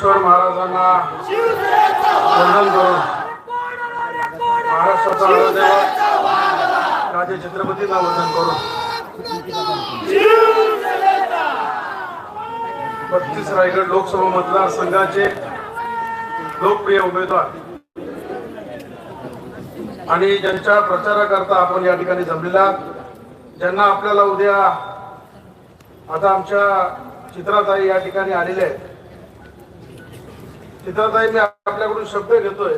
ज्ञानेश्वर महाराजांना वंदन करून महाराष्ट्राचा राजे छत्रपतींना वंदन करून बत्तीस रायगड लोकसभा मतदारसंघाचे लोकप्रिय उमेदवार आणि ज्यांच्या प्रचाराकरता आपण या ठिकाणी जमलेला ज्यांना आपल्याला उद्या आता आमच्या चित्राताई या ठिकाणी आलेल्या आहेत. चित्राताई मी आपल्याकडून शब्द घेतोय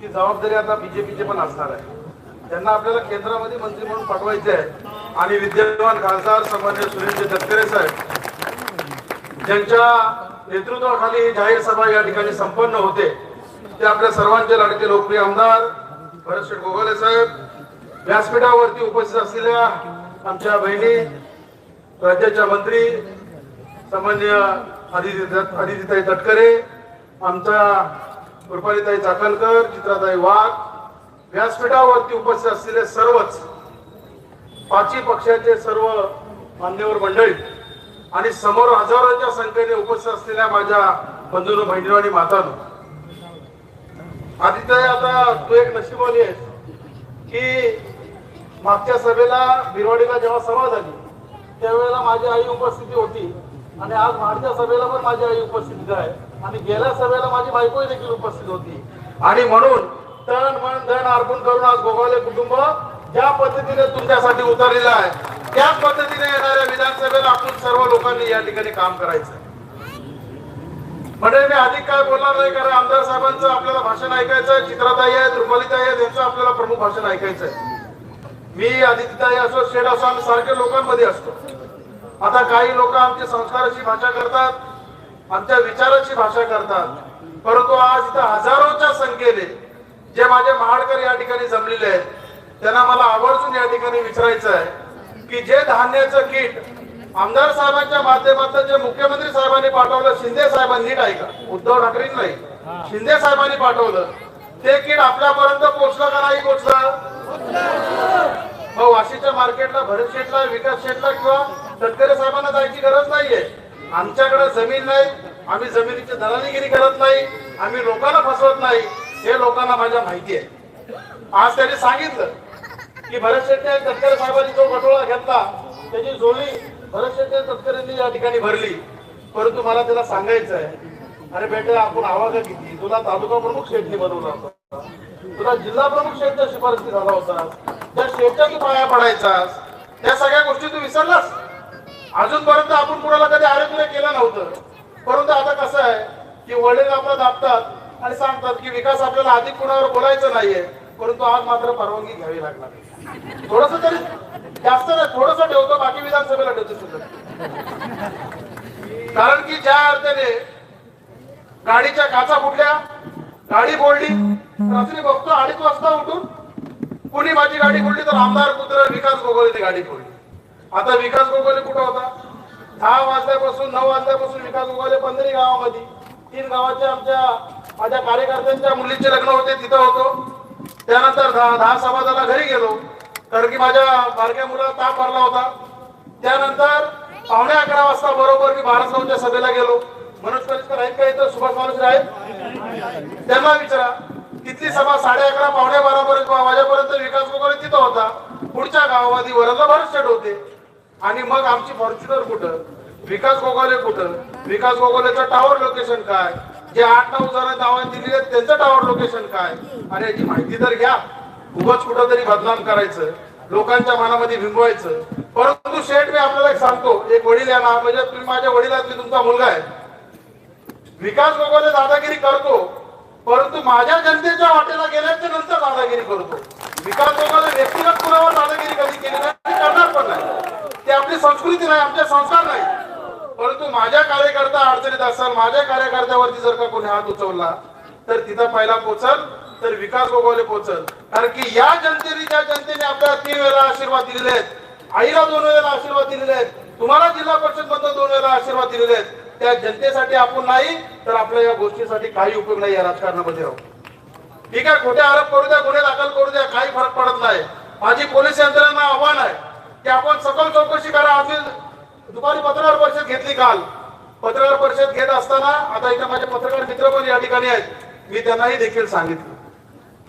की जबाबदारी आता बीजेपीचे पण असणार आहे. त्यांना आपल्याला केंद्रामध्ये मंत्री म्हणून पाठवायचे आहे. आणि विद्यमान खासदार सन्मान्य सुनीलजी तटकरे साहेब ज्यांच्या नेतृत्वाखाली जाहीर सभा या ठिकाणी संपन्न होते ते आपल्या सर्वांचे लाडके लोकप्रिय आमदार भरतशेठ गोगाले साहेब व्यासपीठावरती उपस्थित असलेल्या आमच्या बहिणी राज्याच्या मंत्री सामान्य आदिती आदितीताई तटकरे आमच्या कृपालीताई चाकणकर चित्राताई वाघ व्यासपीठावरती उपस्थित असलेले सर्वच पाचवी पक्षाचे सर्व मान्यवर मंडळी आणि समोर हजारोच्या संख्येने उपस्थित असलेल्या माझ्या बंधून बहिणीनो आणि मातानो आदित्य आता तू एक नशिबवाली आहेस की मागच्या सभेला बिरवाडीला जेव्हा सभा झाली त्यावेळेला माझी आई उपस्थिती होती आणि आज मागच्या सभेला पण माझी आई उपस्थिती आहे. आणि गेल्या सभेला माझी बायको देखील उपस्थित होती. आणि म्हणून तन मन धन अर्पण करून आज गोगावले कुटुंब ज्या पद्धतीने तुमच्यासाठी उतरलेलं आहे त्या पद्धतीने येणाऱ्या विधानसभेला आपण सर्व लोकांनी या ठिकाणी काम करायचं. म्हणजे मी अधिक काय बोलणार नाही कारण आमदार साहेबांचं आपल्याला भाषण ऐकायचं आहे चित्राताई आहेत रुपालीताई आहेत यांचं आपल्याला प्रमुख भाषण ऐकायचं आहे मी आदित्यताई असो शेड असो आम्ही सारख्या लोकांमध्ये असतो. आता काही लोक आमची संस्काराची भाषा करतात आमच्या विचाराची भाषा करतात. परंतु आज इथं हजारोच्या संख्येने जे माझे महाडकर या ठिकाणी जमलेले आहेत त्यांना मला आवर्जून या ठिकाणी विचारायचं आहे की जे धान्याचं किट आमदार साहेबांच्या माध्यमातून जे मुख्यमंत्री साहेबांनी पाठवलं शिंदे साहेबांनी नीट ऐका उद्धव ठाकरे नाही. शिंदे साहेबांनी पाठवलं. ते किट आपल्यापर्यंत पोचलं का नाही पोचलं मग वाशीच्या मार्केटला भरत शेठला विकास शेठला किंवा तटकरे साहेबांना जायची गरज नाहीये. आमच्याकडे जमीन नाही आम्ही जमिनीची दलालीगिरी करत नाही आम्ही लोकांना फसवत नाही हे लोकांना माझ्या माहिती आहे. आज त्यांनी सांगितलं की भरत शेट्टी आणि तटकरे साहेबांनी जो गटोळा घेतला त्याची जोडी भरत शेट्टी आणि तटकरेंनी या ठिकाणी भरली. परंतु मला त्याला सांगायचं आहे अरे बेटा आपण आवाज किती? तुला तालुका प्रमुख शेठनी बनवला होता. तुला जिल्हा प्रमुख शेठच्या शिफारसी झाला होता. त्या शेठच्या तू पाया पडायचास त्या सगळ्या गोष्टी तू विसरलास? अजूनपर्यंत आपण कुणाला कधी आरोग्य केलं नव्हतं. परंतु आता कसं आहे की वडील आपला दाबतात आणि सांगतात की विकास आपल्याला अधिक कुणावर बोलायचं नाहीये परंतु आज मात्र परवानगी घ्यावी लागणार थोडस तरी जास्त नाही थोडस ठेवतो बाकी विधानसभेला ठेवतो सुद्धा. कारण की ज्या अर्थाने गाडीच्या काचा फुटल्या गाडी फोडली रात्री बघतो अडीच वाजता उठून कुणी माझी गाडी फोडली तर आमदार कुत्र विकास गोगोले गाडी फोडली. आता विकास गोगोले कुठं होता दहा वाजल्यापासून नऊ वाजल्यापासून विकास उगवले पंधरी गावामध्ये. तीन गावाच्या आमच्या माझ्या कार्यकर्त्यांच्या मुलीचे लग्न होते तिथं होतो. त्यानंतर दहा दहा समाजाला घरी गेलो. कारण की माझ्या बारक्या मुलाला ताप भरला होता. त्यानंतर पावणे अकरा वाजता बरोबर मी भारत सभेला गेलो. मनोज कलिस्कर आहेत का इथं? सुभाष मानुसरे आहेत? त्यांना विचारा. तिथली सभा साडे अकरा पावणे बारा पर्यंत वाजेपर्यंत विकास गोगोले तिथं होता. पुढच्या गावामध्ये वरदला भरत होते. आणि मग आमची फॉर्च्युनर कुठं? विकास गोगोले कुठं? विकास गोगोलेचं टावर लोकेशन काय? जे आठ नऊ जण दावा दिली आहेत त्याचं टावर लोकेशन काय? आणि याची माहिती तर घ्या. उगच कुठं तरी बदनाम करायचं. लोकांच्या मनामध्ये भिंगवायचं. परंतु शेठ मी आपल्याला एक सांगतो. एक वडील या ना म्हणजे तुम्ही माझ्या वडिलातली तुमचा मुलगा आहे. विकास गोगोले दादागिरी करतो. परंतु माझ्या जनतेच्या वाटेला गेल्याच्यानंतर दादागिरी करतो. विकास गोगोले व्यक्तिगत कुणावर दादागिरी कधी केली नाही करणार पण नाही. ते आपली संस्कृती नाही आमचे संस्कार नाही. परंतु माझ्या कार्यकर्ता अडचणीत असाल माझ्या कार्यकर्त्यावरती जर का कोणी हात उचवला तर तिथं पहिला पोचल तर विकास गोगावले पोचल. कारण की या जनतेने ज्या जनतेने आपल्याला तीन वेळेला आशीर्वाद दिलेले आहेत. आईला दोन वेळेला आशीर्वाद दिलेले आहेत. तुम्हाला जिल्हा परिषद मधून दोन वेळेला आशीर्वाद दिलेले आहेत. त्या जनतेसाठी आपण नाही तर आपल्या या गोष्टीसाठी काही उपयोग नाही या राजकारणामध्ये राहू. ठीक आहे खोटे आरोप करू द्या गुन्हे दाखल करू द्या काही फरक पडत नाही. माझी पोलीस यंत्रणा आव्हान आहे की आपण सकल चौकशी करा आम्ही दुपारी पत्रकार परिषद घेतली काल. पत्रकार परिषद घेत असताना आता इथे माझे पत्रकार मित्र पण या ठिकाणी आहेत. मी त्यांनाही देखील सांगितलं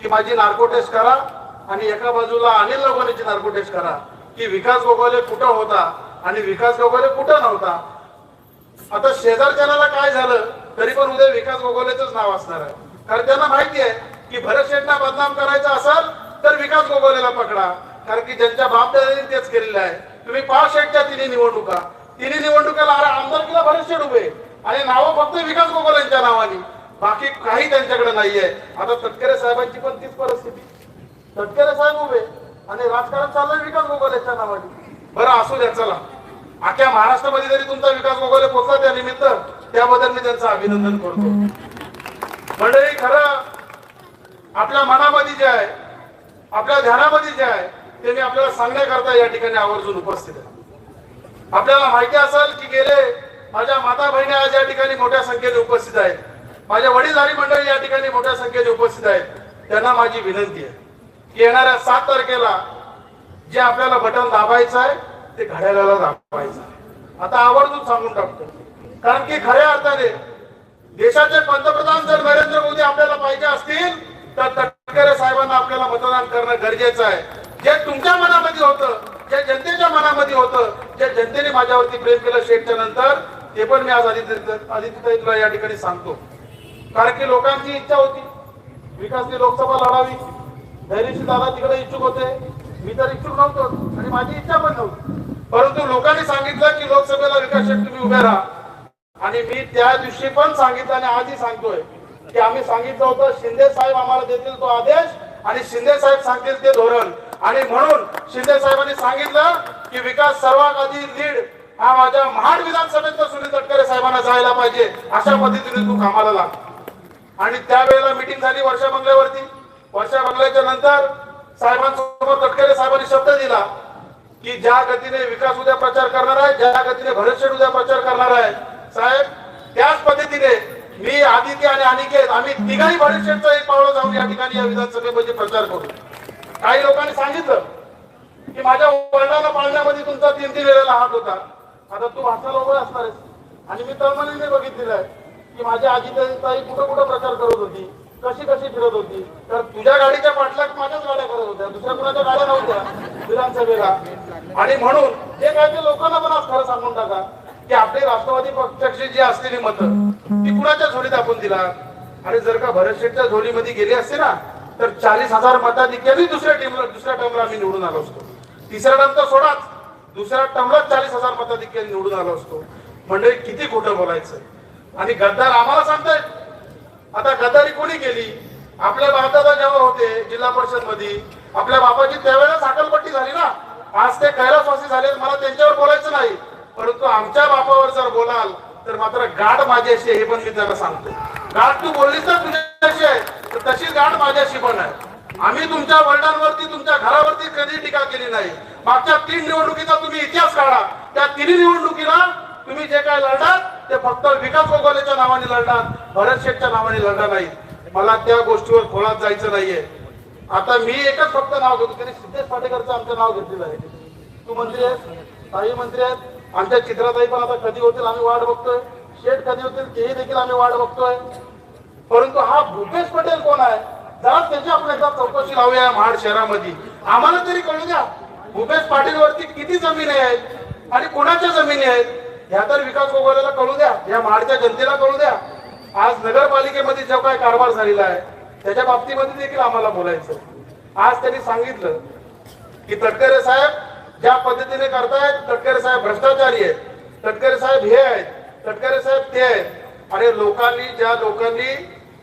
की माझी नार्को टेस्ट करा आणि एका बाजूला अनिल लोकांची नार्को टेस्ट करा की विकास गोगोले कुठं होता आणि विकास गोगोले कुठं नव्हता. आता शेजारच्याला काय झालं तरी पण उद्या विकास गोगोलेच नाव असणार आहे. कारण त्यांना माहिती आहे की भरत शेठना बदनाम करायचा असेल तर विकास गोगोलेला पकडा. कारण की ज्यांच्या बापदादांनी तेच केलेलं आहे. तुम्ही पाच शेठच्या तिने निवडणुका. तिन्ही निवडणुकाला अरे आमदारकीला बरेचसे डुबे. आणि नावं फक्त विकास गोगोलेंच्या नावाने. बाकी काही त्यांच्याकडे नाहीये. आता तटकरे साहेबांची पण तीच परिस्थिती. तटकरे साहेब उभे. आणि राजकारण चाललंय विकास गोगोलेच्या नावाने. बरं असू द्या चला. अख्या महाराष्ट्रामध्ये जरी तुमचा विकास गोगोले पोचला त्या निमित्त त्याबद्दल मी त्यांचं अभिनंदन करतो. मंडळी खरं आपल्या मनामध्ये जे आहे आपल्या ध्यानामध्ये जे आहे ते मी आपल्याला सांगण्याकरता या ठिकाणी आवर्जून उपस्थित आहे. आपल्याला माहिती असेल की गेले माझ्या माता बहिणी आज या ठिकाणी मोठ्या संख्येने उपस्थित आहेत. माझ्या वडीलधारी मंडळी या ठिकाणी मोठ्या संख्येने उपस्थित आहेत. त्यांना माझी विनंती आहे की येणाऱ्या सात तारखेला जे आपल्याला बटन दाबायचं आहे ते घड्याळाला दाबायचं आहे. आता आवर्जून सांगून टाकतो. कारण की खऱ्या अर्थाने देशाचे पंतप्रधान जर नरेंद्र मोदी आपल्याला पाहिजे असतील तर तटकरे साहेबांना आपल्याला मतदान करणं गरजेचं आहे. जे तुमच्या मनामध्ये होतं जे जनतेच्या मनामध्ये होतं ज्या जनतेने माझ्यावरती प्रेम केलं शेठच्या नंतर ते पण मी आज आदित्य आदित्य तुला या ठिकाणी सांगतो. कारण की लोकांची इच्छा होती. विकासने लोकसभा लढावी. धैर्यशी दादा तिकडे इच्छुक होते. मी तर इच्छुक नव्हतो आणि माझी इच्छा पण नव्हती. परंतु लोकांनी सांगितलं की लोकसभेला विकास शेठ तुम्ही उभे राहा. आणि मी त्या दिवशी पण सांगितलं आणि आजही सांगतोय की आम्ही सांगितलं होतं शिंदे साहेब आम्हाला देतील तो आदेश आणि शिंदे साहेब सांगतील ते धोरण. आणि म्हणून शिंदे साहेबांनी सांगितलं की विकास सर्वात आधी लीड हा माझ्या महाड विधानसभेत सुनील तटकरे साहेबांना जायला पाहिजे अशा पद्धतीने तू कामाला लाग आणि त्यावेळेला मिटिंग झाली वर्षा बंगल्यावरती. वर्षा बंगल्याच्या नंतर साहेबांसमोर तटकरे साहेबांनी शब्द दिला की ज्या गतीने विकास उद्या प्रचार करणार आहे ज्या गतीने भरतशेठ उद्या प्रचार करणार आहे. साहेब त्याच पद्धतीने मी आदित्य आणि अनिकेत आम्ही तिघाही भरतशेठचं एक पावलं जाऊन या ठिकाणी या विधानसभेमध्ये प्रचार करू. काही लोकांनी सांगितलं की माझ्या वडिलांना पाळण्यामध्ये तुमचा तीन तीन वेळेला हात होता. आता तू भाषाला उभं असणार आहेस. आणि मी तळमळीने बघितलेलं आहे की माझ्या आजीताई कुठं कुठं प्रचार करत होती कशी कशी फिरत होती. तर तुझ्या गाडीच्या पाठलाग माझ्याच गाड्या करत होत्या दुसऱ्या कुणाच्या गाड्या नव्हत्या विधानसभेला. आणि म्हणून हे काय ते लोकांना पण आज खरं सांगून टाका की आपली राष्ट्रवादी पक्षाची जी असलेली मतं ती कुणाच्या झोलीत आपण दिला? आणि जर का भरत शेठच्या झोलीमध्ये गेली असते ना तर चाळीस हजार मताधिक्याने दुसऱ्या टीमला दुसऱ्या टर्मला आम्ही निवडून आलो असतो. तिसऱ्या टर्म तर सोडाच. दुसऱ्या टर्मला चाळीस हजार मताधिक्याने निवडून आलो असतो. म्हणजे किती खोटं बोलायचं? आणि गद्दार आम्हाला सांगतायत. आता गद्दारी कोणी केली? आपल्या भारताला जेव्हा होते जिल्हा परिषदमध्ये आपल्या बापाची त्यावेळेस साखलपट्टी झाली ना. आज ते कैलासवासी झाले मला त्यांच्यावर बोलायचं नाही. परंतु आमच्या बापावर जर बोलाल तर मात्र गाठ माझी आहे, हे पण मी त्याला सांगतो. गाठ तू बोललीस तर तुझ्याशी आहे. तर तशीच गाठ माझ्याशी पण आहे. आम्ही तुमच्या वडिलांवरती तुमच्या घरावरती कधी टीका केली नाही. मागच्या तीन निवडणुकीचा तुम्ही इतिहास काढा. त्या तिन्ही निवडणुकीला तुम्ही जे काय लढणार ते फक्त विकास गोगोलेच्या नावाने लढणार भरत शेठच्या नावाने लढणार नाही. मला त्या गोष्टीवर खोळात जायचं नाहीये. आता मी एकच फक्त नाव घेतो तरी सिद्धेश पाटेकरचं आमचं नाव घेतलेलं आहे. तू मंत्री आहेस काही मंत्री आहेत. आमच्या चित्राताई पण आता कधी होतील आम्ही वाट बघतोय. शेठ कधी होतील तेही देखील आम्ही वाट बघतोय. परंतु हा भूपेश पटेल कोण आहे? जरा त्याची आपण एकदा चौकशी लावूया महाड शहरामध्ये. आम्हाला तरी कळू द्या भूपेश पाटील वरती किती जमिनी आहेत आणि कोणाच्या जमिनी आहेत? ह्या तर विकास गोगोलेला कळू द्या या महाडच्या जनतेला कळू द्या. आज नगरपालिकेमध्ये जो काय कारभार झालेला आहे त्याच्या बाबतीमध्ये देखील आम्हाला बोलायचं आज त्यांनी सांगितलं की तटकरे साहेब ज्या पद्धतीने करतायत तटकरे साहेब भ्रष्टाचारी आहेत तटकरे साहेब हे आहेत तटकरे साहेब ते आहेत. आणि लोकांनी ज्या लोकांनी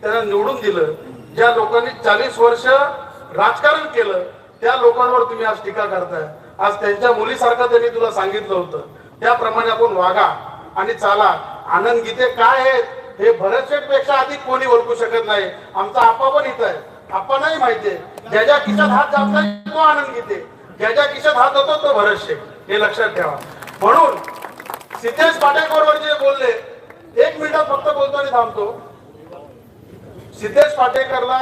त्यांना निवडून दिलं. ज्या लोकांनी चाळीस वर्ष राजकारण केलं त्या लोकांवर तुम्ही आज टीका करताय. आज त्यांच्या मुलीसारखं त्यांनी तुला सांगितलं होतं. त्याप्रमाणे आपण वागा आणि चाला. आनंद गीते काय आहेत हे भरतशेठपेक्षा अधिक कोणी ओळखू शकत नाही. आमचा आप्पा पण इथं आहे. आप्पा नाही माहितीये ज्याच्या खिशात हात जात नाही तो आनंद गीते. ज्या ज्या खिशात हात होतो तो भरतशेठ हे लक्षात ठेवा. म्हणून सिद्धेश पाटेकर जे बोलले एक मिनिटात फक्त बोलतो आणि थांबतो. सिद्धेश पाटेकरला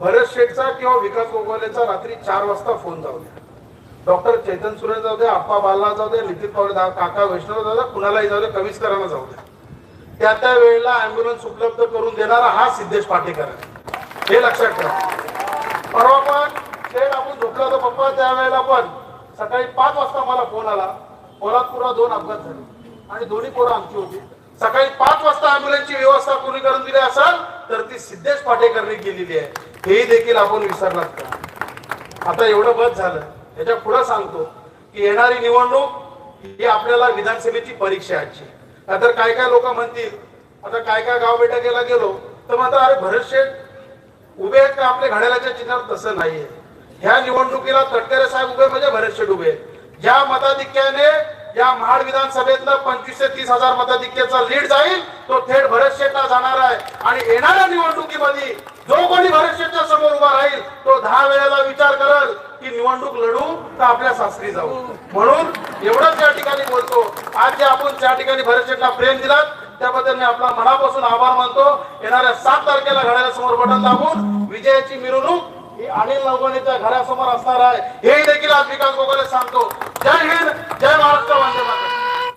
भरत शेठचा किंवा विकास गोगोलेचा रात्री चार वाजता फोन जाऊ द्या. डॉक्टर चेतन सुरे जाऊ द्या आप्पा बाला जाऊ द्या नितीन पवार जाऊ काका वैष्णव जाऊ द्या कुणालाही जाऊ द्या कविस्करांना जाऊ द्या. त्या त्या वेळेला अँब्युलन्स उपलब्ध करून देणारा हा सिद्धेश पाटेकर आहे. हे लक्षात ठेवा. परवा पण शेठ आपण झोपला होतो पप्पा त्यावेळेला पण सकाळी पाच वाजता मला फोन आला. पोलादपूरला दोन अपघात झाले. आणि दोन्ही पोरं आमची होती. सकाळी पाच वाजता अँब्युलन्सची व्यवस्था कोणी करून दिली असेल तर ती सिद्धेश पाटेकरने केलेली आहे. हेही देखील आपण विसरलात का? आता एवढं बस झालं. त्याच्या पुढे सांगतो की येणारी निवडणूक ही आपल्याला विधानसभेची परीक्षा आजची. नाहीतर काय काय लोक म्हणतील? आता काय काय गाव बैठकीला गेलो तर म्हणतात अरे भरत शेठ उभे आहेत का? आपल्या घड्याळाच्या चिन्हात तसं नाहीये. ह्या निवडणुकीला तटकरे साहेब उभे म्हणजे भरत शेठ उभे आहेत. ज्या मताधिक्याने या महाड विधानसभेतलं पंचवीस ते तीस हजार मताधिक्याचा लीड जाईल तो थेट भरत शेठला जाणार आहे. आणि येणाऱ्या निवडणुकीमध्ये जो कोणी भरत शेठच्या समोर उभा राहील तो दहा वेळेला विचार करल की निवडणूक लढू तर आपल्या सासरी जाऊ. म्हणून एवढंच या ठिकाणी बोलतो. आज जे आपण त्या ठिकाणी भरत शेठला प्रेम दिलात त्याबद्दल मी आपला मनापासून आभार मानतो. येणाऱ्या सात तारखेला घड्याळासमोर बटन दाबून विजयाची मिरवणूक हे अनिल नवगणेच्या घरासमोर असणार आहे. हे देखील आज विकास गोगोले सांगतो. जय हिंद जय महाराष्ट्र वंदे मातरम.